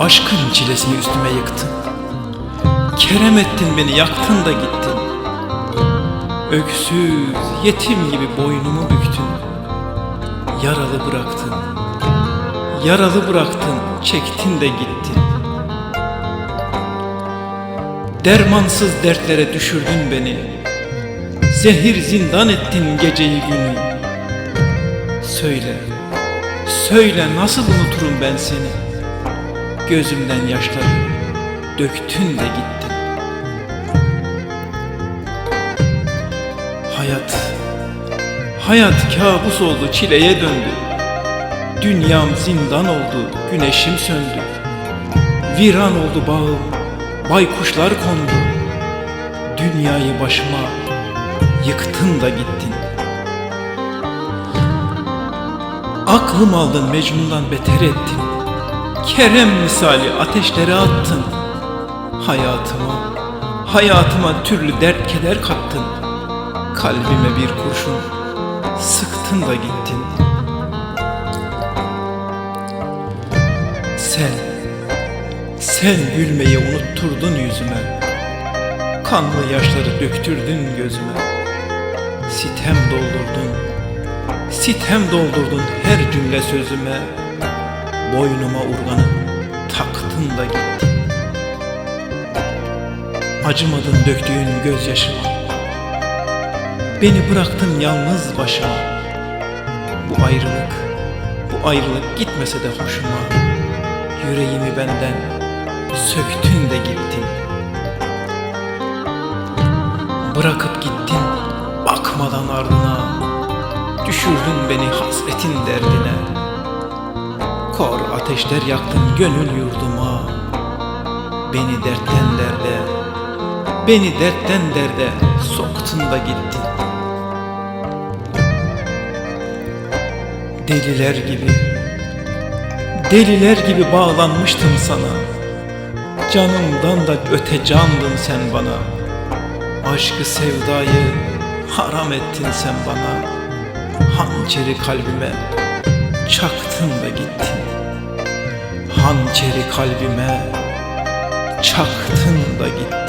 Aşkın çilesini üstüme yıktın. Kerem ettin beni yaktın da gittin. Öksüz yetim gibi boynumu büktün. Yaralı bıraktın. Yaralı bıraktın çektin de gittin. Dermansız dertlere düşürdün beni. Zehir zindan ettin geceyi günü. Söyle, söyle nasıl unuturum ben seni Gözümden yaşları döktün de gittin. Hayat, hayat kabus oldu çileye döndü. Dünyam zindan oldu güneşim söndü. Viran oldu bağım baykuşlar kondu. Dünyayı başıma yıktın da gittin. Aklım aldın Mecnun'dan beter ettin Kerem misali ateşlere attın. Hayatıma, hayatıma türlü dert keder kattın. Kalbime bir kurşun sıktın da gittin. Sen, sen gülmeyi unutturdun yüzüme. Kanlı yaşları döktürdün gözüme. Sitem doldurdun Sitem doldurdun her cümle sözüme Boynuma urganı taktın da gittin. Acımadın döktüğün gözyaşıma. Beni bıraktın yalnız başıma. Bu ayrılık, bu ayrılık gitmese de hoşuma. Yüreğimi benden söktün de gittin. Bırakıp gittin bakmadan ardına. Düşürdün beni hasretin derdine Kor ateşler yaktın gönül yurduma. Beni dertten derde Beni dertten derde soktun da gittin. Deliler gibi Deliler gibi bağlanmıştım sana. Canımdan da öte candın sen bana. Aşkı sevdayı haram ettin sen bana. Hançeri kalbime çaktın da gittin Hançeri kalbime çaktın da gittin